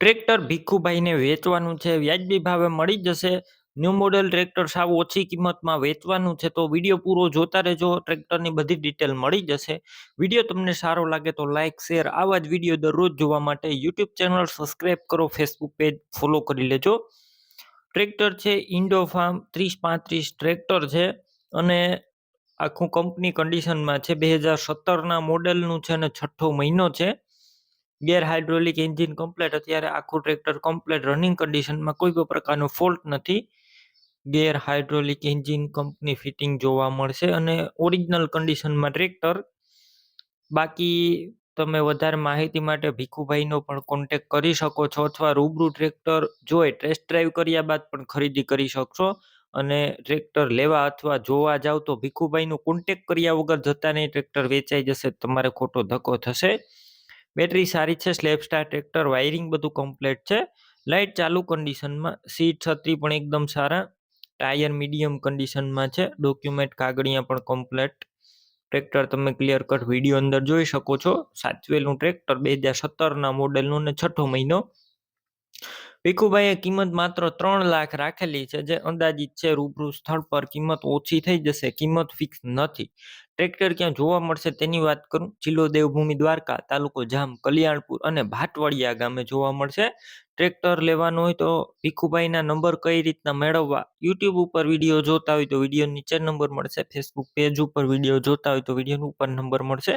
Tractor ભીખુભાઈને વેચવાનું છે, વ્યાજબી ભાવે મળી જશે. ન્યૂ મોડેલ ટ્રેક્ટર સાવ ઓછી કિંમતમાં વેચવાનું છે, તો વીડિયો પૂરો જોતા રહેજો. ટ્રેક્ટરની બધી ડિટેલ મળી જશે. વીડિયો તમને સારો લાગે તો લાઇક શેર, આવા જ વીડિયો દરરોજ જોવા માટે યુટ્યુબ ચેનલ સબસ્ક્રાઈબ કરો, ફેસબુક પેજ ફોલો કરી લેજો. ટ્રેક્ટર છે, ઇન્ડો ફાર્મ ત્રીસ પાંત્રીસ ટ્રેક્ટર છે અને આખું કંપની કન્ડિશનમાં છે. બે હજાર સત્તરના મોડેલનું છે અને છઠ્ઠો મહિનો છે. ગેર હાઇડ્રોલિક એન્જિન કમ્પ્લેટ, અત્યારે આખું ટ્રેક્ટર કમ્પ્લેટ રનિંગ કન્ડિશનમાં કોઈ પણ પ્રકારનો ફોલ્ટ નથી. Gear hydraulic engine company fitting જોવા મળશે અને ઓરિજિનલ કન્ડિશનમાં ટ્રેક્ટર. બાકી તમે વધારે માહિતી માટે ભીખુભાઈનો પણ કોન્ટેક કરી શકો છો અથવા રૂબરૂ ટ્રેક્ટર જોઈ ટેસ્ટ ડ્રાઈવ કર્યા બાદ પણ ખરીદી કરી શકશો. અને ટ્રેક્ટર લેવા અથવા જોવા જાવ તો ભીખુભાઈનો કોન્ટેક કર્યા વગર જતા નહીં, ટ્રેક્ટર વેચાઈ જશે, તમારે ખોટો ધક્કો થશે. બેટરી સારી છે, સ્લેબ સ્ટાર ટ્રેક્ટર, વાયરિંગ બધું કમ્પ્લીટ છે. લાઇટ ચાલુ કન્ડિશનમાં સીટ છત્રી પણ એકદમ સારા. ટાયર મીડિયમ કન્ડિશનમાં છે ડોક્યુમેન્ટ કાગળિયા પણ કમ્પ્લીટ ટ્રેક્ટર તમે ક્લિયર કટ વીડિયો અંદર જોઈ શકો છો. સાચવેલું ટ્રેક્ટર, બે હજાર સત્તરના મોડેલનું ને છઠ્ઠો મહિનો. ભીખુભાઈએ કિંમત માત્ર ત્રણ લાખ રાખેલી છે, જે અંદાજિત છે રૂબરૂ સ્થળ પર કિંમત ઓછી થઈ જશે, કિંમત ફિક્સ નથી. ટ્રેક્ટર ક્યાં જોવા મળશે તેની વાત કરું? જિલ્લો દેવભૂમિ દ્વારકા, તાલુકો જામ, કલ્યાણપુર અને ભાટવડિયા ગામે જોવા મળશે. ટ્રેક્ટર લેવાનું હોય તો ભીખુભાઈના નંબર કઈ રીતના મેળવવા? યુટ્યુબ ઉપર વીડિયો જોતા હોય તો વીડિયો નીચે નંબર મળશે, ફેસબુક પેજ ઉપર વીડિયો જોતા હોય તો વીડિયો ઉપર નંબર મળશે.